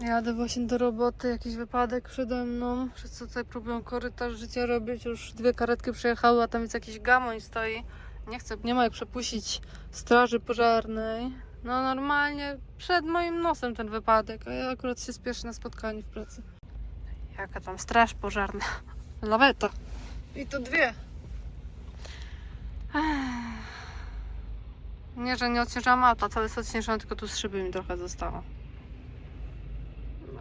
Jadę właśnie do roboty, jakiś wypadek przede mną. Wszyscy tutaj próbują korytarz życia robić. Już dwie karetki przyjechały, a tam jest jakiś gamoń stoi. Nie chcę, nie ma jak przepuścić straży pożarnej. No normalnie przed moim nosem ten wypadek, a ja akurat się spieszę na spotkanie w pracy. Jaka tam straż pożarna? Laweta. I to dwie. Nie, że nie odciężam auta, całe jest odciężone, tylko tu z szyby mi trochę zostało.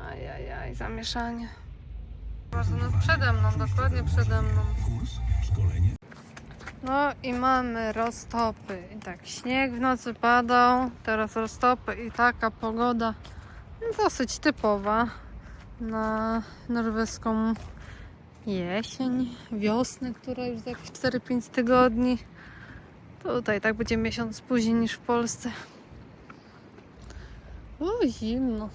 Ajajaj, zamieszanie. Bardzo no przede mną, dokładnie przede mną. Kurs, szkolenie. No i mamy roztopy. I tak, śnieg w nocy padał, teraz roztopy i taka pogoda dosyć typowa na norweską jesień, wiosnę, która już za jakieś 4-5 tygodni. Tutaj tak będzie miesiąc później niż w Polsce. O, zimno.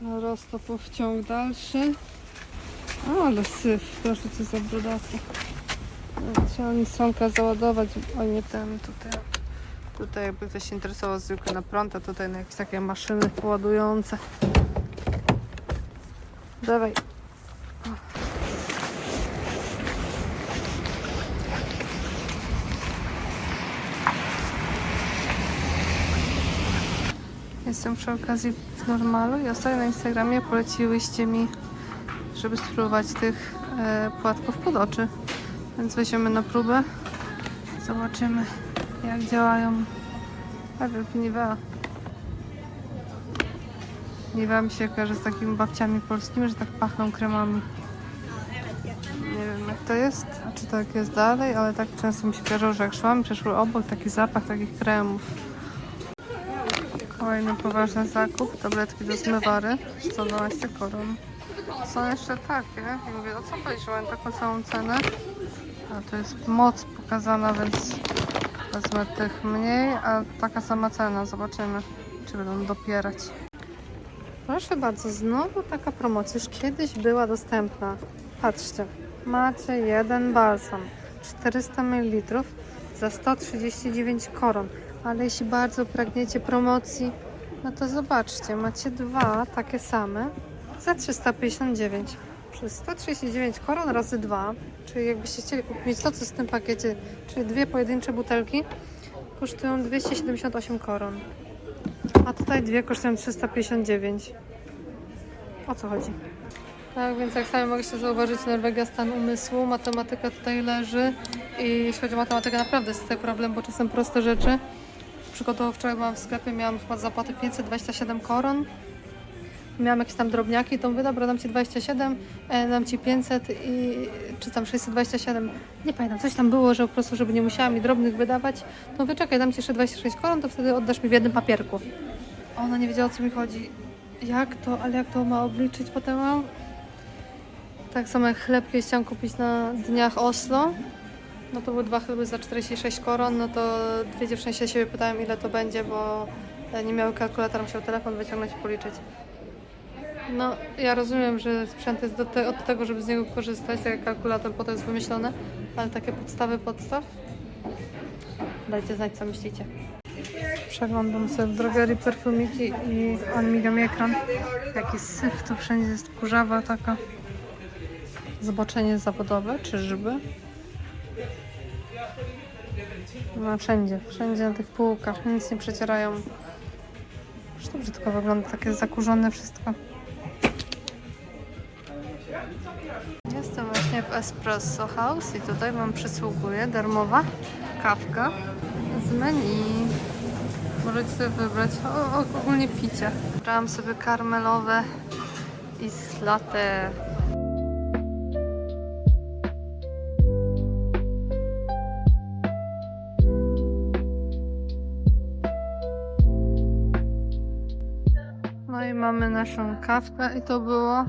Roztopów ciąg dalszy. O, ale syf, proszę co za brodaty. Trzeba mi stronka załadować, o nie ten tutaj. Tutaj jakby ktoś się interesował zwykle na prąd, a tutaj na jakieś takie maszyny ładujące. Dawaj. Jestem przy okazji w normalu i ostatnio na Instagramie poleciłyście mi, żeby spróbować tych e, płatków pod oczy. Więc weźmiemy na próbę. Zobaczymy jak działają. Wielki Nivea. Nivea mi się kojarzy z takimi babciami polskimi, że tak pachną kremami. Nie wiem jak to jest, czy tak jest dalej, ale tak często mi się kojarzyło, że jak szłam, przeszły obok taki zapach takich kremów. Kolejny poważny zakup, tabletki do zmywary, 112 koron. Są jeszcze takie i mówię, o co chodzi, że taką całą cenę? A to jest moc pokazana, więc wezmę tych mniej, a taka sama cena. Zobaczymy, czy będą dopierać. Proszę bardzo, znowu taka promocja. Już kiedyś była dostępna. Patrzcie, macie jeden balsam, 400 ml za 139 koron. Ale jeśli bardzo pragniecie promocji, no to zobaczcie, macie dwa takie same za 359. Przez 139 koron razy 2, czyli jakbyście chcieli kupić to, co w tym pakiecie, czyli dwie pojedyncze butelki, kosztują 278 koron. A tutaj dwie kosztują 359. O co chodzi? Tak, więc jak sami mogliście zauważyć, Norwegia stan umysłu, matematyka tutaj leży i jeśli chodzi o matematykę, naprawdę jest tutaj problem, bo czasem proste rzeczy. Przykładowo wczoraj byłam w sklepie, miałam chyba zapłatę 527 koron, miałam jakieś tam drobniaki, to mówię, dobra, dam Ci 27, e, dam Ci 500 i czy tam 627, nie pamiętam, coś tam było, że po prostu, żeby nie musiała mi drobnych wydawać, to mówię, czekaj, dam Ci jeszcze 26 koron, to wtedy oddasz mi w jednym papierku. Ona nie wiedziała, o co mi chodzi. Jak to, ale jak to ma obliczyć potem? Tak samo jak chleb chciałam kupić na dniach Oslo, no to były dwa chleby za 46 koron, no to dwie dziewczyny się siebie pytałem, ile to będzie, bo e, nie miały kalkulatora, musiał telefon wyciągnąć i policzyć. No, ja rozumiem, że sprzęt jest do te, od tego, żeby z niego korzystać, tak jak kalkulator po to jest wymyślone, ale takie podstawy podstaw? Dajcie znać, co myślicie. Przeglądam sobie w drogerii perfumiki i on ekran. Jaki syf, tu wszędzie jest kurzawa taka. Zobaczenie zawodowe, czyżby? No wszędzie, wszędzie na tych półkach, nic nie przecierają. To brzydko wygląda, takie zakurzone wszystko. Jestem właśnie w Espresso House i tutaj Wam przysługuje darmowa kawka z menu. Możecie sobie wybrać o, ogólnie picie. Brałam sobie karmelowe i latte. Naszą kawkę i to było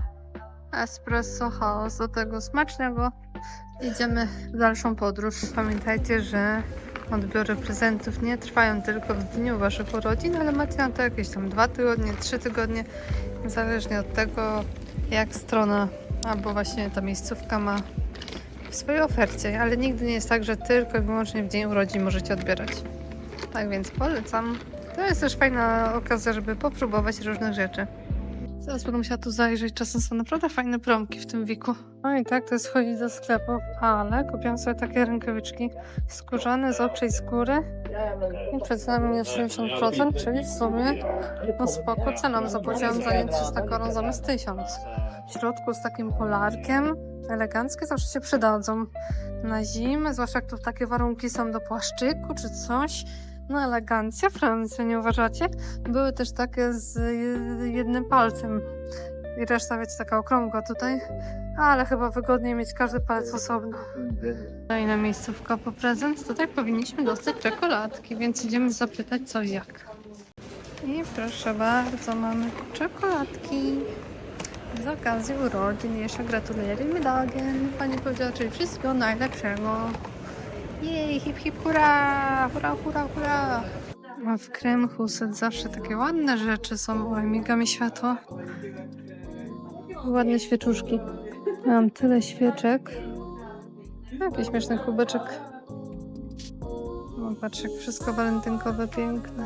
Espresso House. Do tego smacznego. Idziemy w dalszą podróż. Pamiętajcie, że odbiory prezentów nie trwają tylko w dniu Waszych urodzin, ale macie na to jakieś tam dwa tygodnie, trzy tygodnie, zależnie od tego, jak strona albo właśnie ta miejscówka ma w swojej ofercie, ale nigdy nie jest tak, że tylko i wyłącznie w dzień urodzin możecie odbierać. Tak więc polecam. To jest też fajna okazja, żeby popróbować różnych rzeczy. Zaraz będę musiała tu zajrzeć. Czasem są naprawdę fajne promki w tym wieku. No i tak to jest chodzić do sklepu, ale kupiłam sobie takie rękawiczki skórzane z obcej skóry i przecena minus 70%, czyli w sumie no spoko ceną. Zapłaciłam za nie 300 koron zamiast 1000. W środku z takim polarkiem, eleganckie zawsze się przydadzą na zimę, zwłaszcza jak tu takie warunki są do płaszczyku czy coś. No elegancja, Francja, nie uważacie? Były też takie z je- jednym palcem i reszta wiecie taka okrągła tutaj, ale chyba wygodniej mieć każdy palec osobno. Kolejna miejscówka po prezent. Tutaj powinniśmy dostać czekoladki, więc idziemy zapytać co i jak. I proszę bardzo, mamy czekoladki. Z okazji urodzin jeszcze gratuluję Dagen. Pani powiedziała, czyli wszystkiego najlepszego. Jej, hip hip hurra, hurra, hurra, hurra. A w Kremhuset zawsze takie ładne rzeczy są. Oj, miga mi światło. Ładne świeczuszki. Mam tyle świeczek. Jaki śmieszny kubeczek. No patrz, jak wszystko walentynkowe, piękne.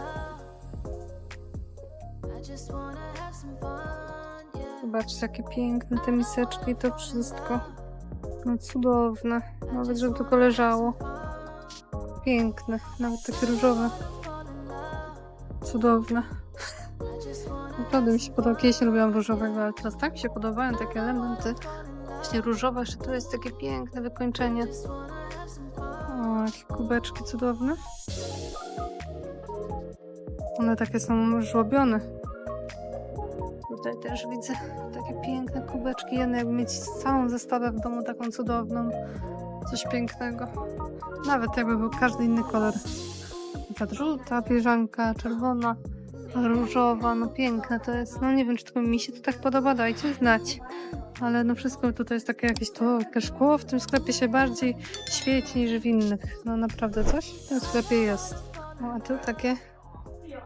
Zobaczcie, jakie piękne te miseczki to wszystko. No cudowne. Nawet, żeby tylko leżało. Piękne. Nawet takie różowe. Cudowne. Naprawdę mi się podoba. Kiedyś nie lubiłam różowego, ale teraz tak mi się podobają takie elementy. Właśnie różowe, jeszcze tu jest takie piękne wykończenie. O, jakie kubeczki cudowne. One takie są żłobione. Tutaj też widzę takie piękne kubeczki. Jedne jakby mieć całą zestawę w domu taką cudowną. Coś pięknego. Nawet jakby był każdy inny kolor. Na żółta, piżanka, czerwona, różowa, no piękne to jest. No nie wiem, czy tylko mi się to tak podoba, dajcie znać. Ale no wszystko tutaj jest takie jakieś to, takie szkło w tym sklepie się bardziej świeci niż w innych. No naprawdę coś w tym sklepie jest. No, a tu takie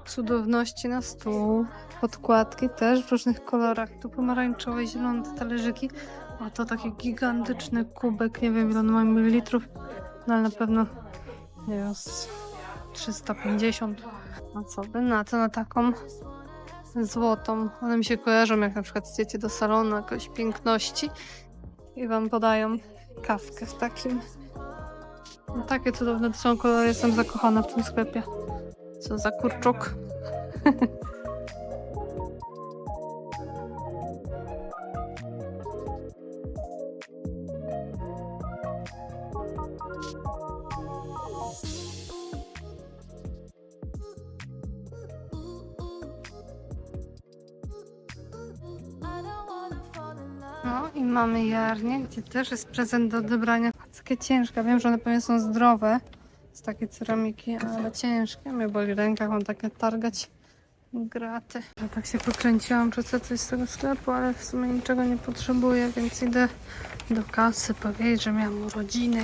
cudowności na stół. Podkładki też w różnych kolorach. Tu pomarańczowe, zielone talerzyki. A to taki gigantyczny kubek. Nie wiem ile on ma mililitrów, no ale na pewno nie wiem, z 350. A co by na to, na taką złotą. One mi się kojarzą, jak na przykład idziecie do salonu jakiejś piękności i wam podają kawkę w takim. No, takie cudowne to są kolory. Jestem zakochana w tym sklepie. Co za kurczuk. jarnię, gdzie też jest prezent do odebrania. Takie ciężkie, wiem, że one pewnie są zdrowe z takiej ceramiki, ale ciężkie. Mnie boli ręka, mam takie targać graty. Ja tak się pokręciłam, że chcę coś z tego sklepu, ale w sumie niczego nie potrzebuję, więc idę do kasy powiedzieć, że miałam urodziny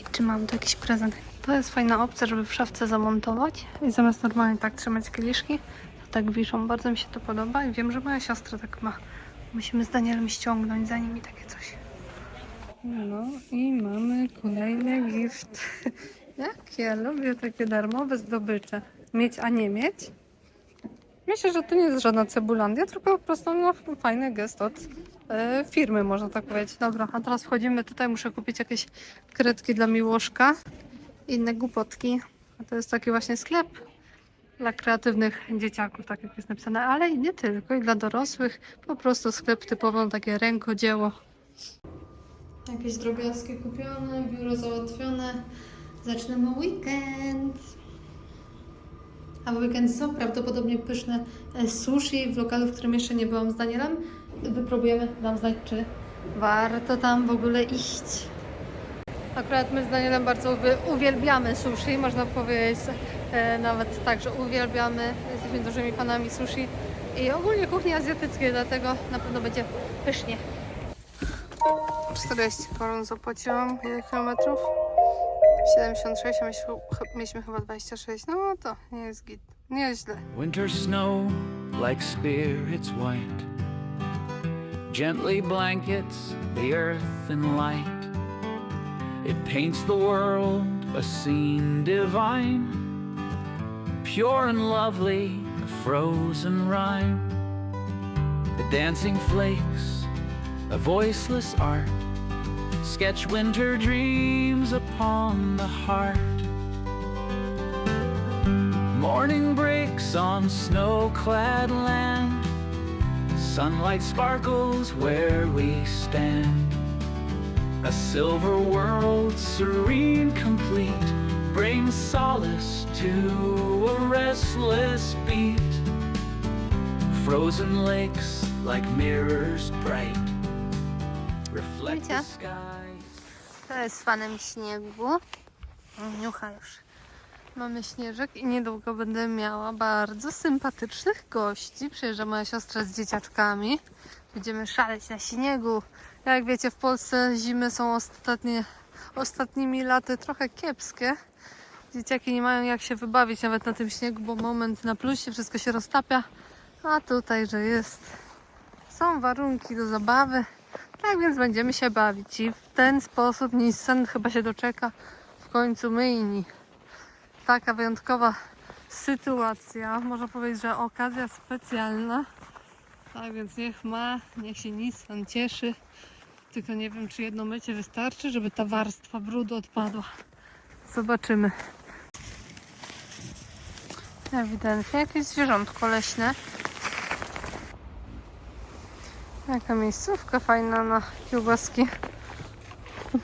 i czy mam tu jakiś prezent. To jest fajna opcja, żeby w szafce zamontować i zamiast normalnie tak trzymać kieliszki, to tak wiszą. Bardzo mi się to podoba i wiem, że moja siostra tak ma. Musimy z Danielem ściągnąć za nimi takie coś. No i mamy kolejny gift. Jak ja lubię takie darmowe zdobycze. Mieć, a nie mieć. Myślę, że to nie jest żadna cebulandia, tylko po prostu no, fajny gest od e, firmy, można tak powiedzieć. Dobra, a teraz wchodzimy tutaj. Muszę kupić jakieś kredki dla Miłoszka. Inne głupotki. A to jest taki właśnie sklep dla kreatywnych dzieciaków, tak jak jest napisane, ale i nie tylko, i dla dorosłych. Po prostu sklep typowo takie rękodzieło. Jakieś drobiazgi kupione, biuro załatwione. Zaczynamy weekend. A w weekend są prawdopodobnie pyszne e, sushi w lokalu, w którym jeszcze nie byłam z Danielem. Wypróbujemy, dam znać, czy warto tam w ogóle iść. Akurat my z Danielem bardzo uwie- uwielbiamy sushi, można powiedzieć nawet tak, że uwielbiamy, jesteśmy dużymi fanami sushi i ogólnie kuchni azjatyckiej, dlatego na pewno będzie pysznie. 40 koron zapłaciłam, ile kilometrów? 76, a mieliśmy, mieliśmy chyba 26, no to nie jest git, nie jest źle. Winter snow like spirits white gently blankets the earth in light. It paints the world a scene divine, pure and lovely, a frozen rhyme. The dancing flakes, a voiceless art. Sketch winter dreams upon the heart. Morning breaks on snow clad land. Sunlight sparkles where we stand. A silver world, serene, complete, brings solace to a restless beat. Frozen lakes like mirrors bright reflect the sky. To jest fanem śniegu. Niucha już. Mamy śnieżek i niedługo będę miała bardzo sympatycznych gości. Przyjeżdża moja siostra z dzieciaczkami. Będziemy szaleć na śniegu. Jak wiecie, w Polsce zimy są ostatnie, ostatnimi laty trochę kiepskie. Dzieciaki nie mają jak się wybawić nawet na tym śniegu, bo moment na plusie, wszystko się roztapia. A tutaj, że jest, są warunki do zabawy. Tak więc będziemy się bawić i w ten sposób Nissan chyba się doczeka w końcu myjni. Taka wyjątkowa sytuacja, można powiedzieć, że okazja specjalna. Tak więc niech ma, niech się Nissan cieszy. Tylko nie wiem, czy jedno mycie wystarczy, żeby ta warstwa brudu odpadła. Zobaczymy. Ewidentnie jakieś zwierzątko leśne. Jaka miejscówka fajna na kiełbaski.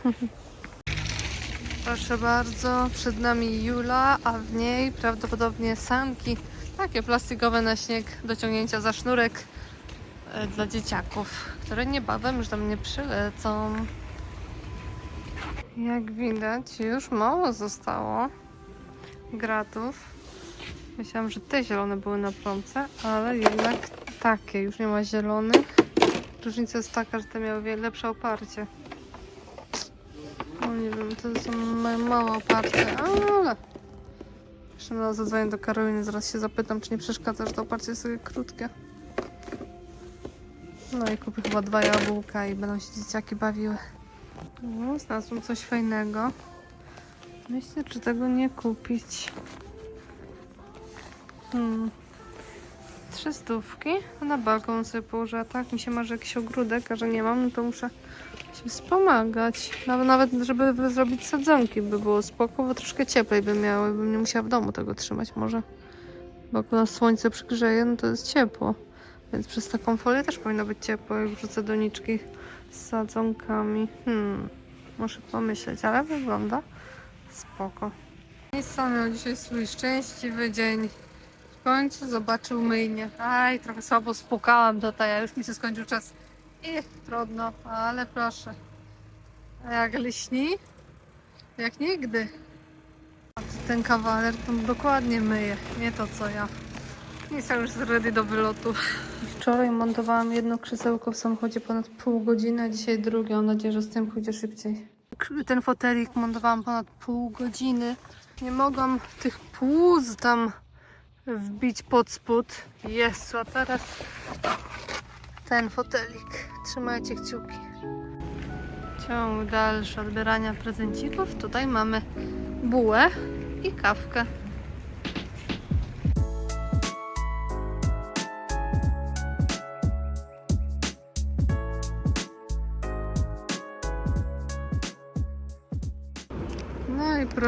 Proszę bardzo, przed nami Jula, a w niej prawdopodobnie sanki, takie plastikowe na śnieg do ciągnięcia za sznurek dla dzieciaków, które niebawem już do mnie przylecą. Jak widać, już mało zostało gratów. Myślałam, że te zielone były na promce, ale jednak takie, już nie ma zielonych. Różnica jest taka, że te miały lepsze oparcie. No nie wiem, to są ma- małe oparcie, ale... Jeszcze raz zadzwonię do Karoliny, zaraz się zapytam, czy nie przeszkadza, że to oparcie jest takie krótkie. No i kupię chyba dwa jabłka i będą się dzieciaki bawiły. No, znalazłam coś fajnego. Myślę, czy tego nie kupić. Hmm. Trzy stówki. Na balkon sobie położę, tak mi się marzy jakiś ogródek, a że nie mam, no to muszę się wspomagać. Nawet, nawet żeby zrobić sadzonki by było spoko, bo troszkę cieplej by miały, bym nie musiała w domu tego trzymać może. Bo jak u nas słońce przygrzeje, no to jest ciepło. Więc przez taką folię też powinno być ciepło, jak wrzucę doniczki z sadzonkami. Hmm, muszę pomyśleć, ale wygląda spoko. Nissan miał dzisiaj swój szczęśliwy dzień. W końcu zobaczył myjnię. Aj, trochę słabo spukałam tutaj, a już mi się skończył czas. I trudno, ale proszę. A jak lśni? Jak nigdy. Ten kawaler to dokładnie myje, nie to co ja. Nissan już jest ready do wylotu. Wczoraj montowałam jedno krzesełko w samochodzie ponad pół godziny, a dzisiaj drugie. Mam nadzieję, że z tym pójdzie szybciej. Ten fotelik montowałam ponad pół godziny. Nie mogłam tych płuz tam wbić pod spód. Jezu, a teraz ten fotelik. Trzymajcie kciuki. Ciąg dalszy odbierania prezencików. Tutaj mamy bułę i kawkę.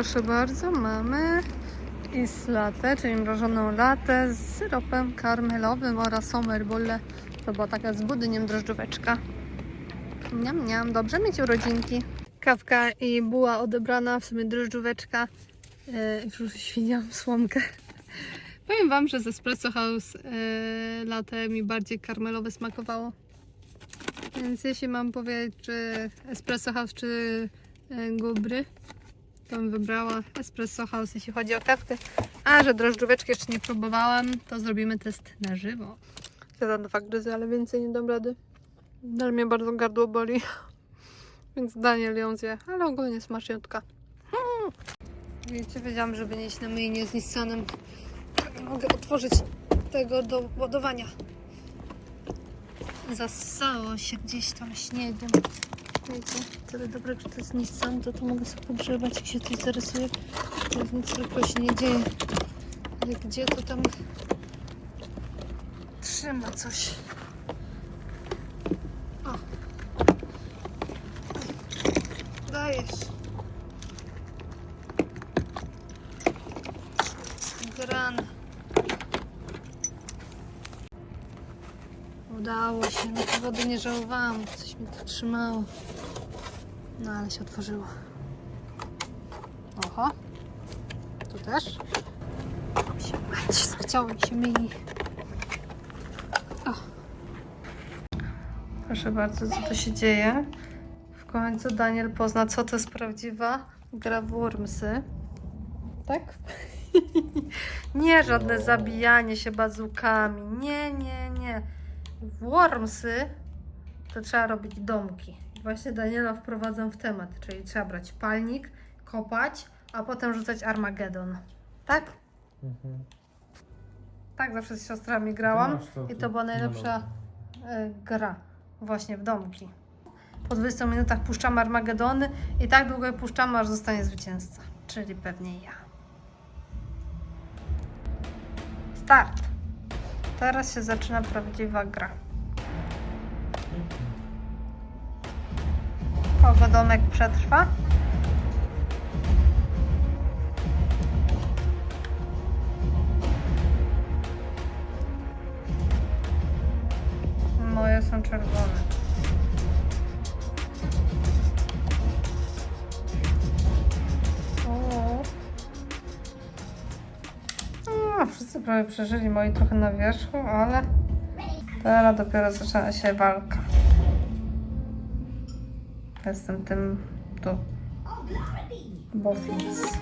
Proszę bardzo, mamy islatę, czyli mrożoną latę z syropem karmelowym oraz somerbolle. To była taka z budyniem drożdżóweczka. Niam, niam, dobrze mieć urodzinki. Kawka i buła odebrana, w sumie drożdżóweczka. Yy, świniałam słomkę. Powiem Wam, że z Espresso House yy, mi bardziej karmelowe smakowało. Więc jeśli mam powiedzieć, czy Espresso House, czy yy, Gubry, to bym wybrała Espresso House, jeśli chodzi o kawkę. A, że drożdżóweczki jeszcze nie próbowałam, to zrobimy test na żywo. Zjadam dwa gryzy, ale więcej nie dam rady. Mnie bardzo gardło boli. Więc Daniel ją zje, ale ogólnie smaczniutka. Hmm. Wiecie, wiedziałam, żeby nie iść na myjnie z Nissanem. Nie mogę otworzyć tego do ładowania. Zasało się gdzieś tam śniegiem. Jejku, tyle dobre, że to jest Nissan, to, to mogę sobie pogrzebać i się coś zarysuje. To jest nic zwykłego się nie dzieje. Jak gdzie, to tam trzyma coś. O. Dajesz. Gran. Udało się, no to wody nie żałowałam, coś mi to trzymało. No ale się otworzyło. Oho. Tu też. Się mać, zachciało mi się myli. O. Proszę bardzo, co to się dzieje? W końcu Daniel pozna, co to jest prawdziwa gra w Wormsy. Tak? nie żadne zabijanie się bazukami. Nie, nie, Wormsy to trzeba robić domki. Właśnie Daniela wprowadzam w temat, czyli trzeba brać palnik, kopać, a potem rzucać Armagedon. Tak? Mhm. Tak zawsze z siostrami grałam masz to i to była najlepsza e, gra właśnie w domki. Po 20 minutach puszczamy Armagedony i tak długo je puszczamy, aż zostanie zwycięzca, czyli pewnie ja. Start! Teraz się zaczyna prawdziwa gra. Kogo domek przetrwa? Moje są czerwone. Wszyscy prawie przeżyli, moi trochę na wierzchu, ale teraz dopiero zaczyna się walka. Jestem tym tu. Boffins.